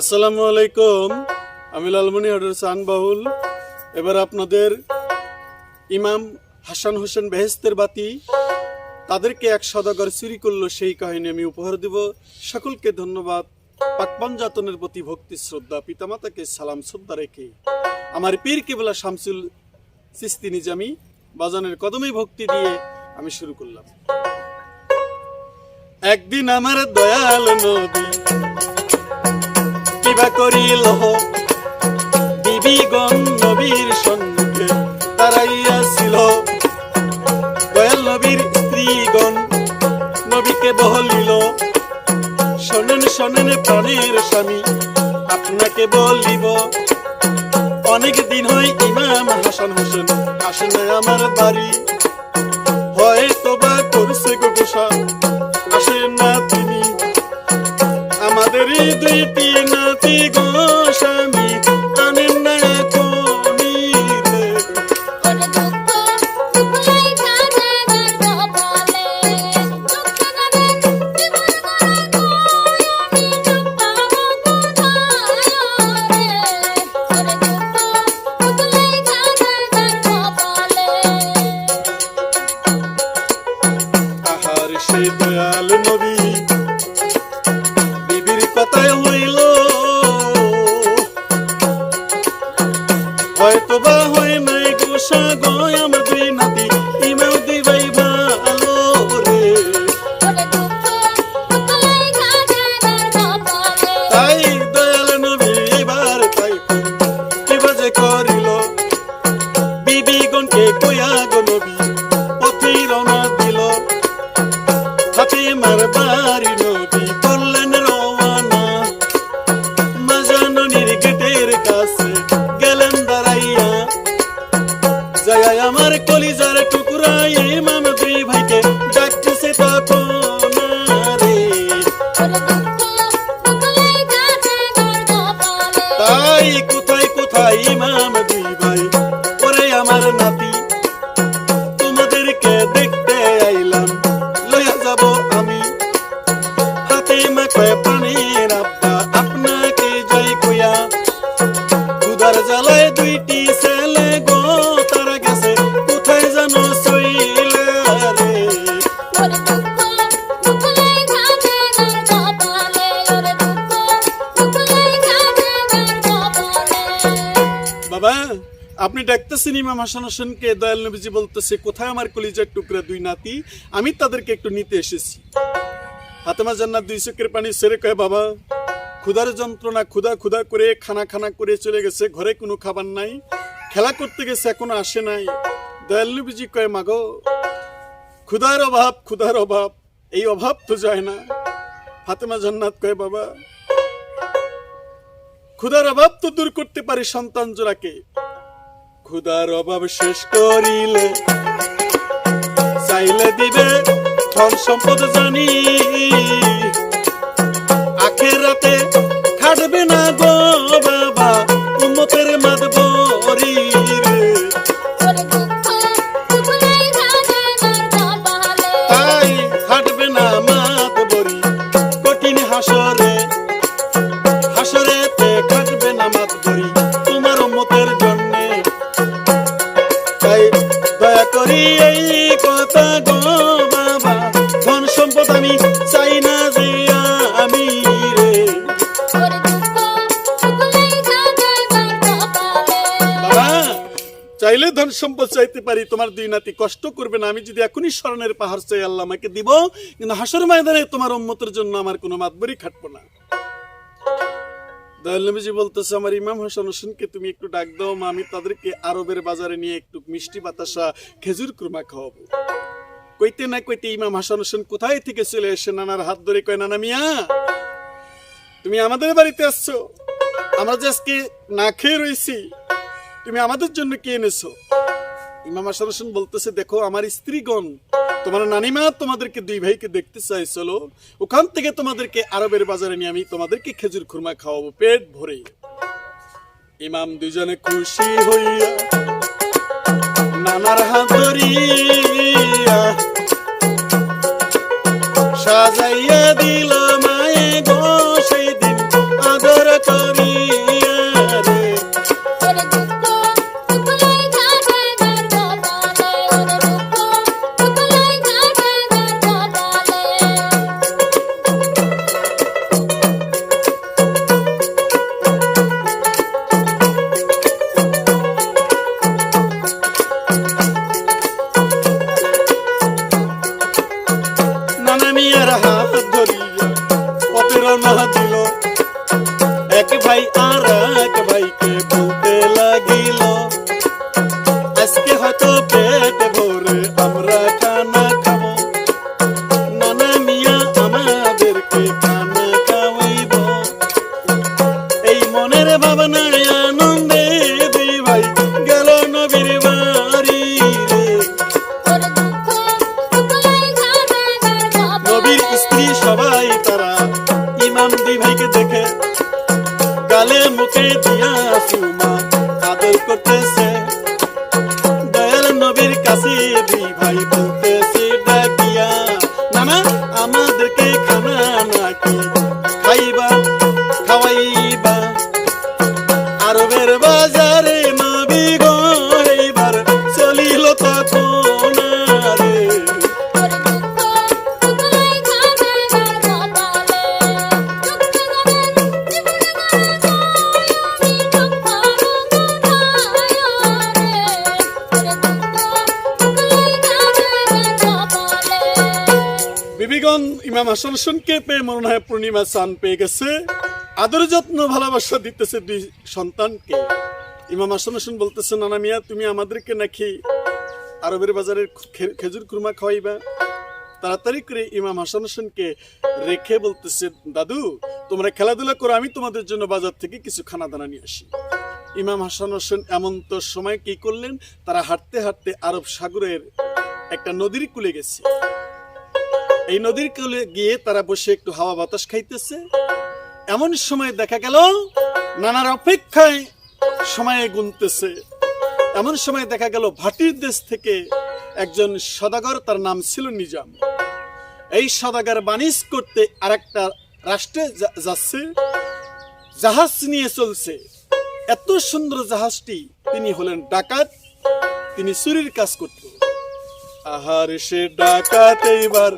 আসসালামু আলাইকুম। আমি লালমনি অর্ডার সান বাহুল এবার আপনাদের ইমাম হাসান হোসেন বেহেস্তের বাতি। তাদেরকে এক সদাগর চুরি করল সেই কাহিনী আমি উপহার দেব। সকলকে ধন্যবাদ। পাকপান জাতনের প্রতি ভক্তি, শ্রদ্ধা, পিতামাতাকে সালাম, শ্রদ্ধা রেখে। আমার পীর কেবলা শামসুল সিস্তি নিজামি বাজানের কদমে ভক্তি দিয়ে আমি শুরু করলাম। একদিন আমার দয়াল নদী কিবা করিল বিবিগণ নবীর সন্মুখে দাঁড়াইয়াছিল দয়াল নবীর স্ত্রীগণ নবীকে বলিল, শোনেন শোনেন প্রাণের স্বামী, আপনাকে বলিব, অনেক দিন হয় ইমাম হাসান হোসেন আসেন আমার বাড়ি। বাবা, আপনি ডাকতেছেন ইমাম হাসান হোসেনকে দয়াল নবীজি বলতেছে, কোথায় আমার কলিজার টুকরা দুই নাতি? আমি তাদেরকে একটু নিতে এসেছি। হাতেমা জান্নাত দুই চোখের পানি সেরে কয়, বাবা, ক্ষুধার যন্ত্রণা, ক্ষুধা ক্ষুধা করে খানা খানা করে চলে গেছে, ঘরে কোনো খাবার নাই, খেলা করতে গেছে, এখনও আসে নাই। দয়াল নবীজি কয়, মাগো, ক্ষুধার অভাব ক্ষুধার অভাব, এই অভাব তো যায় না। ফাতেমা জান্নাত কয়, বাবা ক্ষুধার অভাব তো দূর করতে পারি সন্তান জোড়াকে। ক্ষুধার অভাব শেষ করিলে চাইলে দিবে ধন সম্পদ জানি পারি, তোমার দুই নাতি কষ্ট করবে না, আমি যদি এখনই স্মরণের পাহাড় চাই, আল্লাহ আমাকে দিব। কিন্তু হাসর ময়দানে তোমার উম্মতের জন্য আমার কোনো মাতবরি খাটবো না। বলতেছে, আমার ইমাম হাসান হোসেনকে তুমি একটু ডাক দাও, মা, আমি তাদেরকে আরবের বাজারে নিয়ে একটু মিষ্টি বাতাসা, খেজুর কুরমা খাওয়াবো। কইতে না কইতে ইমাম হাসান হোসেন কোথায় থেকে চলে এসে নানার হাত ধরে কয়, নানা মিয়া, তুমি আমাদের বাড়িতে আসছো। আমরা যে আজকে না খেয়ে রয়েছি, তুমি আমাদের জন্য কি এনেছো? বলতেছে, দেখো, আমার স্ত্রীগণ, তোমার নানিমা তোমাদেরকে দুই ভাইকে দেখতে ওখান থেকে তোমাদেরকে আরবের বাজারে নিয়ে আমি তোমাদেরকে খেজুর খুরমা খাওয়াবো, পেট ভরে। ইমাম দুজনে খুশি হইয়া নানার হাত ধরিয়া সাজাইয়া দিল। আরবের বাজারে। হোসেনকে পেয়ে মনে হয় পূর্ণিমা চান পেয়ে গেছে। আদর যত্ন, ভালোবাসা দিতেছে দুই সন্তানকে। ইমাম হাসান হোসেন বলতেছে, নানা মিয়া, তুমি আমাদেরকে নাকি আরবের বাজারের খেজুর কুরমা খাওয়াইবা? তাড়াতাড়ি করে ইমাম হাসান হোসেনকে রেখে বলতেছে, দাদু, তোমরা খেলাধুলা করো, আমি তোমাদের জন্য বাজার থেকে কিছু খানা দানা নিয়ে আসি। ইমাম হাসান হোসেন এমন তো সময় কি করলেন? তারা হাঁটতে হাঁটতে আরব সাগরের একটা নদীর কুলে গেছে। এই নদীর কূলে গিয়ে তারা বসে একটু হাওয়া বাতাস খাইতেছে। এমন সময় দেখা গেল, নানার অপেক্ষায় সময়ে গুনতেছে। এমন সময় দেখা গেল, ভাটির দেশ থেকে একজন সদাগর তার নাম ছিল নিজাম। এই সদাগর বাণিজ করতে আরেকটা রাষ্ট্রে যা- যাচ্ছে, জাহাজ নিয়ে চলছে। এত সুন্দর জাহাজটি তিনি হলেন ডাকাত, তিনি চুরির কাজ করত আহার সে ডাকাত এইবার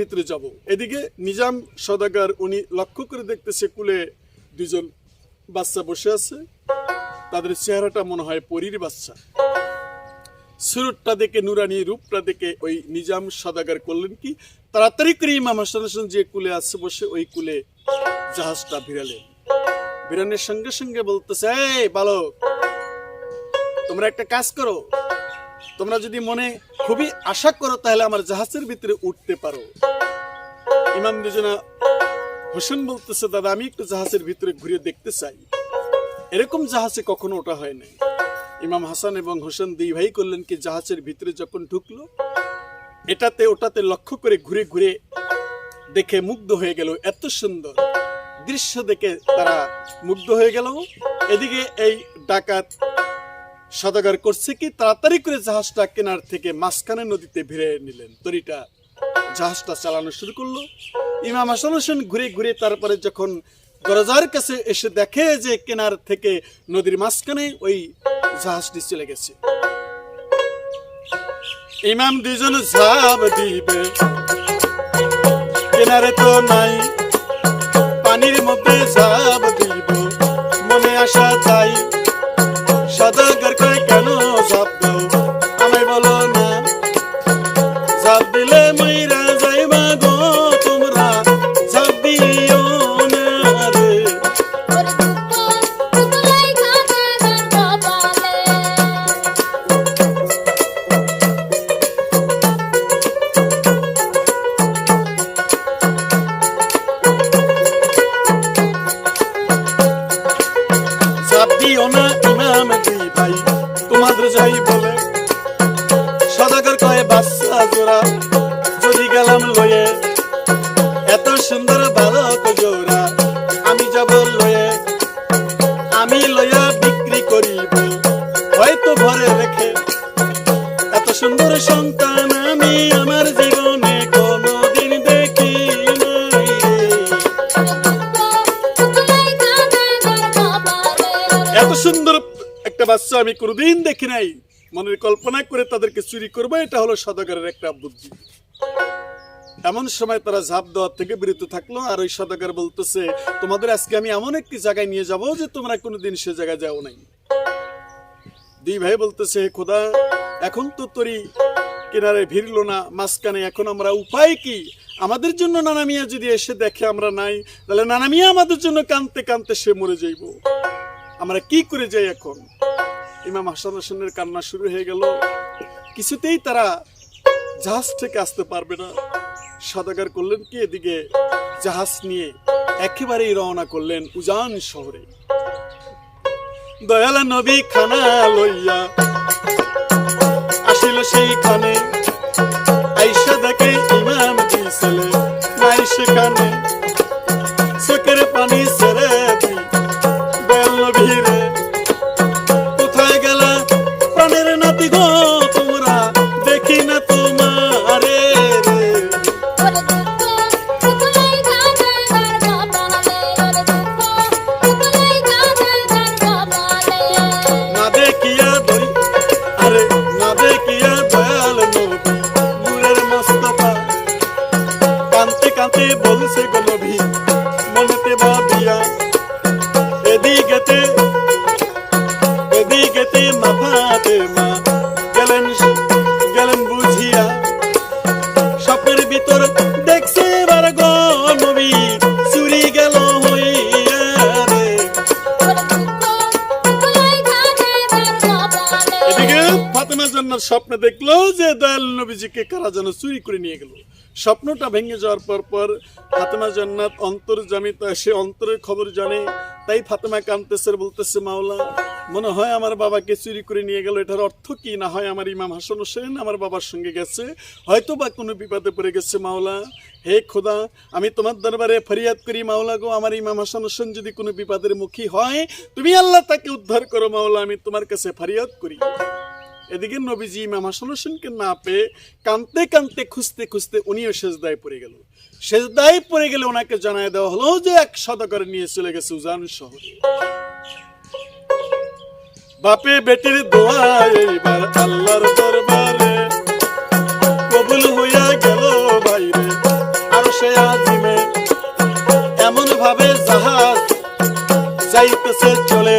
ভিতরে যাব। এদিকে নিজাম সদাগর, উনি লক্ষ্য করে দেখতেছে কুলে দুজন বাচ্চা বসে আছে। তাদের চেহারাটা মনে হয় পরীর বাচ্চা। সুরটটা দেখে, নুরানি রূপটা দেখে ওই নিজাম সদাগর করলেন কি? তাড়াতাড়ি করে ইমাম হাসান হোসেন যে কুলে আছে বসে ওই কুলে জাহাজটা ভিড়ালেন ভিড়ানের সঙ্গে সঙ্গে বলতেছে, এই বালক, তোমরা একটা কাজ করো। তোমরা যদি মনে খুবই আশা করো তাহলে আমার জাহাজের ভিতরে উঠতে পারো। ইমাম দুজনা হোসেন বলতেছে, দাদা, আমি একটু জাহাজের ভিতরে ঘুরে দেখতে চাই। এরকম জাহাজে কখনো ওটা হয় নাই। ইমাম হাসান এবং হোসেন দুই ভাই করলেন কি, জাহাজের ভিতরে যখন ঢুকলো, এটাতে ওটাতে লক্ষ্য করে ঘুরে ঘুরে দেখে মুগ্ধ হয়ে গেল। এত সুন্দর দৃশ্য দেখে তারা মুগ্ধ হয়ে গেল। এদিকে এই ডাকাত সদাগর করছে কি? তাড়াতাড়ি করে জাহাজটা কেনার থেকে মাঝখানে নদীতে ভিড়ে নিলেন। তরিটা জাহাজটা চালানো শুরু করল। ইমাম হাসান হোসেন ঘুরে ঘুরে তারপরে যখন দরজার কাছে এসে দেখে যে কেনার থেকে নদীর মাঝখানে ওই জাহাজটি চলে গেছে। ইমাম দুজন ঝাঁপ দিবে। কেনারে তো নাই, পানির মধ্যে ঝাঁপ দিব। মনে আসা তাই বাচ্চা আমি কোনোদিন দেখি নাই। মনের কল্পনা করে তাদেরকে চুরি করব, এটা হলো সদাগরের একটা বুদ্ধি। এমন সময় তারা ঝাঁপ দেওয়ার থেকে বিরত থাকল, আর ওই সদাগর বলতেছে, তোমাদের আজকে আমি এমন একটি জায়গায় নিয়ে যাব যে তোমরা কোনোদিন সে জায়গায় যাও নাই। দুই ভাই বলতেছে, "হে খোদা, এখন তো তরি কিনারে ভিড়লো না, মাঝখানে এখন আমরা উপায় কি? আমাদের জন্য নানা মিয়া যদি এসে দেখে আমরা নাই, তাহলে নানা মিয়া আমাদের জন্য কানতে কানতে সে মরে যাইব। আমরা কি করে যাই এখন? ইমাম হাসান হোসেনের কান্না শুরু হয়ে গেল। কিছুতেই তারা জাহাজ থেকে আসতে পারবে না। সদাগার করলেন কি এদিকে? জাহাজ নিয়ে একেবারেই রওনা করলেন উজান শহরে। দয়াল নবী খানা লইয়া আসিল সেইখানে। আইসা দেখে ইমাম ছেলে নাই সেখানে। চোখের পানি না দেখিয়া নবীজিকে চুরি করে নিয়ে গেল। স্বপ্নটা ভেঙে যাওয়ার পর পর ফাতেমা জান্নাত অন্তর্জামী তা সে অন্তরের খবর জানে। তাই ফাতেমা কান্তেসের বলতেছে, মাওলা, মনে হয় আমার বাবাকে চুরি করে নিয়ে গেল। এটার অর্থ কি? না হয় আমার ইমাম হাসান হোসেন আমার বাবার সঙ্গে গেছে। হয়তো বা কোনো বিপদে পড়ে গেছে, মাওলা। হে খোদা, আমি তোমার দরবারে ফরিয়াদ করি, মাওলা গো। আমার ইমাম হাসান হোসেন যদি কোনো বিপদের মুখী হয়, তুমি আল্লাহ তাকে উদ্ধার করো, মাওলা। আমি তোমার কাছে ফরিয়াদ করি। এদিকে নবীজি ইমাম হাসান হোসেনকে না পেয়ে কানতে কানতে খুঁজতে খুঁজতে উনিও সেজদায় পড়ে গেল। সেজদায় পড়ে গেলে ওনাকে জানায় দেওয়া হলো যে এক সদাগর নিয়ে চলে গেছে উজান শহরে। বাপে বেটির দোয়া এইবার আল্লাহর দরবারে কবুল হইয়া গেল বাইরে। আর সে আজিমে এমন ভাবে জাহাজ যাইতেছে চলে।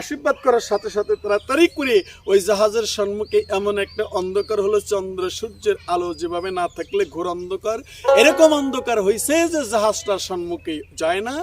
আশীর্বাদ করার সাথে সাথে তাড়াতাড়ি করে ওই জাহাজের সম্মুখে এমন একটা অন্ধকার হলো, চন্দ্র সূর্যের আলো যেভাবে না থাকলে ঘোর অন্ধকার। এরকম অন্ধকার হয়েছে যে জাহাজটার সম্মুখে যায় না।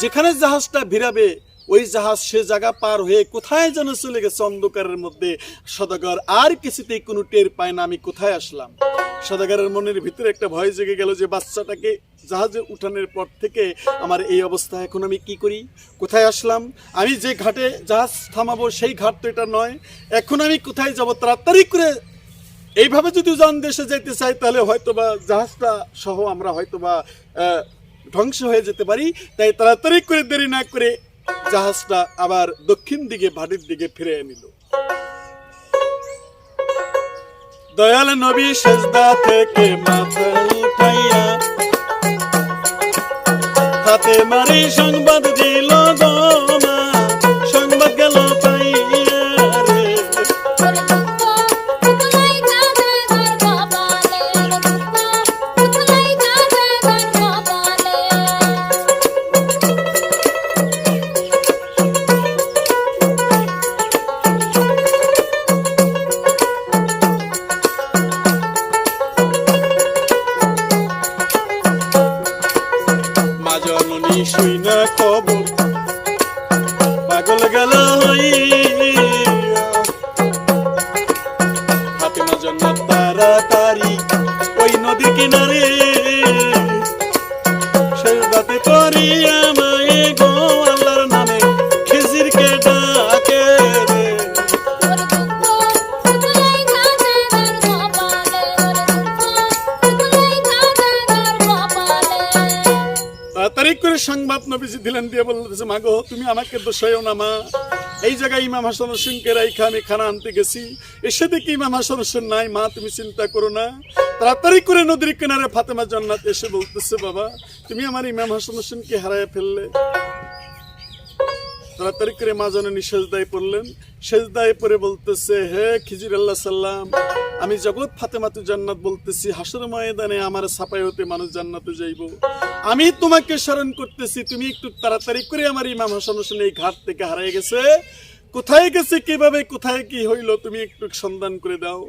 যেখানে জাহাজটা ভিড়াবে ওই জাহাজ সে জায়গা পার হয়ে কোথায় যেন চলে গেছে অন্ধকারের মধ্যে? সদাগর, আর কিছুতেই কোনো টের পায় না আমি কোথায় আসলাম। সদাগরের মনের ভিতরে একটা ভয় জেগে গেল যে বাচ্চাটাকে জাহাজে উঠানের পর থেকে আমার এই অবস্থা, এখন আমি কি করি? কোথায় আসলাম? আমি যে ঘাটে জাহাজ থামাবো, সেই ঘাট তো এটা নয়। এখন আমি কোথায় যাব? তাড়াতাড়ি করে এইভাবে যদি উজান দেশে যেতে চাই, তাহলে হয়তোবা জাহাজটা সহ আমরা হয়তোবা ধ্বংস হয়ে যেতে পারি। তাই তাড়াতাড়ি করে দেরি না করে জাহাজটা আবার দক্ষিণ দিকে ভাটির দিকে ফিরে নিল। দয়াল নবী সেজদা থেকে মাথা উঠাইয়া হাতে মারি সংবাদ দিল সংবাদ নবীজি দিলেন দিয়ে বলতেছে মাগো তুমি আমাকে দোষাইও না, মা। এই জায়গায় ইমাম হাসান হোসেনকে রাইখা আমি খানা আনতে গেছি। এসে দেখি ইমাম হাসান হোসেন নাই, মা, তুমি চিন্তা করো না। তাড়াতাড়ি করে নদীর কিনারে ফাতেমা জান্নাত এসে বলতেছে, বাবা, তুমি আমার ইমাম হাসান হোসেনকে হারায় ফেললে। তাড়াতাড়ি করে মা সেজদায় পড়লেন। সেজদায় পরে বলতেছে, হে খিজির আল্লাহ সাল্লাম, আমি জগৎ ফাতেমাতু জান্নাত বলতেছি হাসর ময়দানে আমার ছাপাই হতে মানুষ জান্নাতে যাইব। আমি তোমাকে স্মরণ করতেছি, তুমি একটু তাড়াতাড়ি করে আমার ইমাম হাসান হোসেন এই ঘাট থেকে হারিয়ে গেছে। কোথায় গেছে, কীভাবে, কোথায় কি হইল, তুমি একটু সন্ধান করে দাও।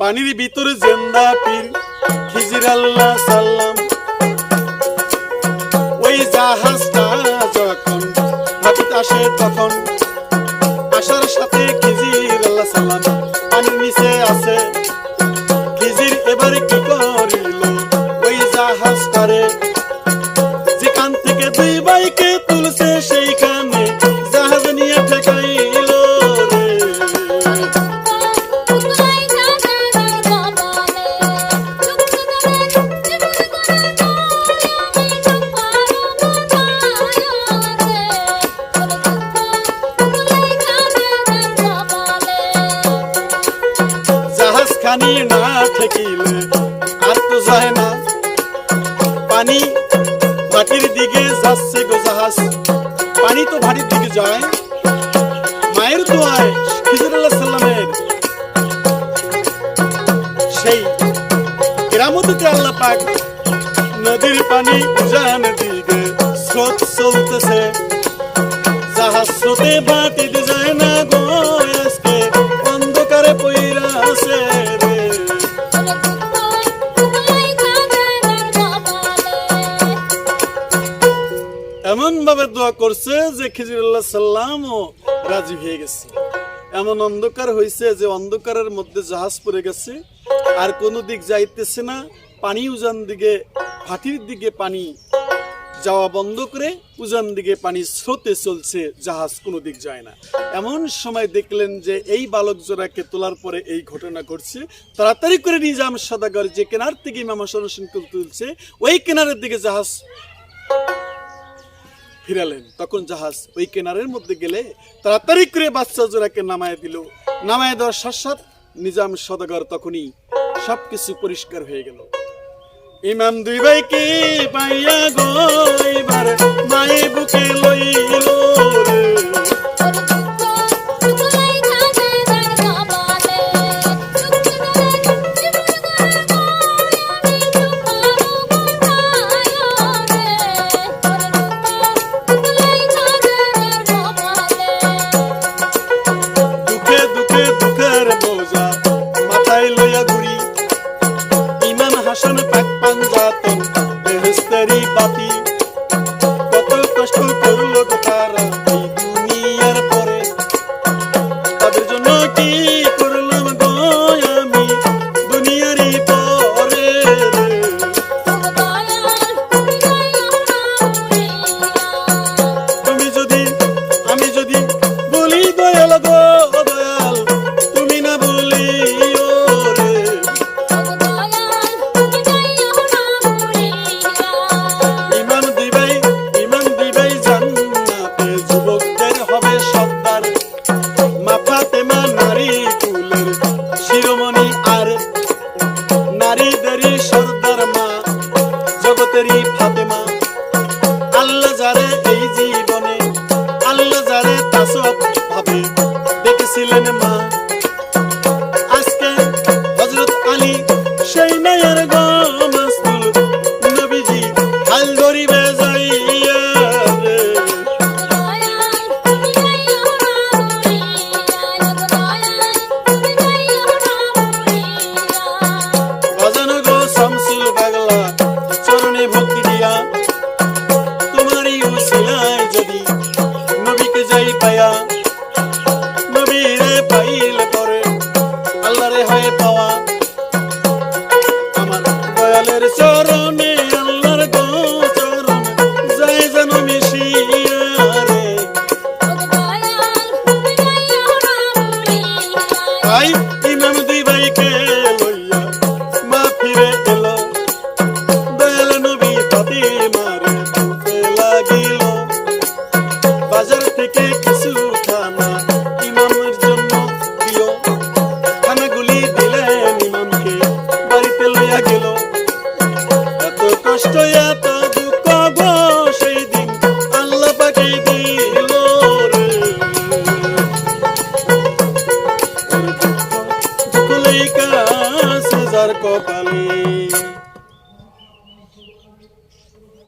পানির ভিতরে জেন্দা পীর খিজির আল্লাহ সাল্লাম, ওই ভাটিতে আসে তখন। জাহাজ পানি তো ভাটির দিকে যায়। মায়ের খিজুরুল্লাহ সাল্লামের সেই কেরামতিতে আল্লাহ পাক নদীর পানি দিকে স্রোত চলতেছে। স্রোতে বাতিতে যায় না ভাবে দোয়া করছে যে খিজিরুল্লাহ সাল্লাম ও রাজি হয়ে গেছে। এমন অন্ধকার হয়েছে যে অন্ধকারের মধ্যে জাহাজ পড়ে গেছে, আর কোনো দিক যাইতেছে না, পানি উজান দিকে ভাটির দিকে পানি যাওয়া বন্ধ করে উজান দিকে পানি স্রোতে চলছে, জাহাজ কোনো দিক যায় না। এমন সময় দেখলেন যে এই বালক জোড়াকে তোলার পরে এই ঘটনা ঘটছে। তাড়াতাড়ি করে নিজাম সদাগর যে কেনার থেকে ইমাম হাসান তুলছে, ওই কেনারের দিকে জাহাজ ফিরালেন। তখন জাহাজ ওই কেনারের মধ্যে গেলে তাড়াতাড়ি করে বাচ্চা জোড়াকে নামায় দিল। নামায় দেওয়ার সাথ নিজাম সদাগর তখনই সবকিছু পরিষ্কার হয়ে গেল। ইমাম দুই ভাইকে পাইয়া গো, এবার মায়ে বুকে লইল silen ma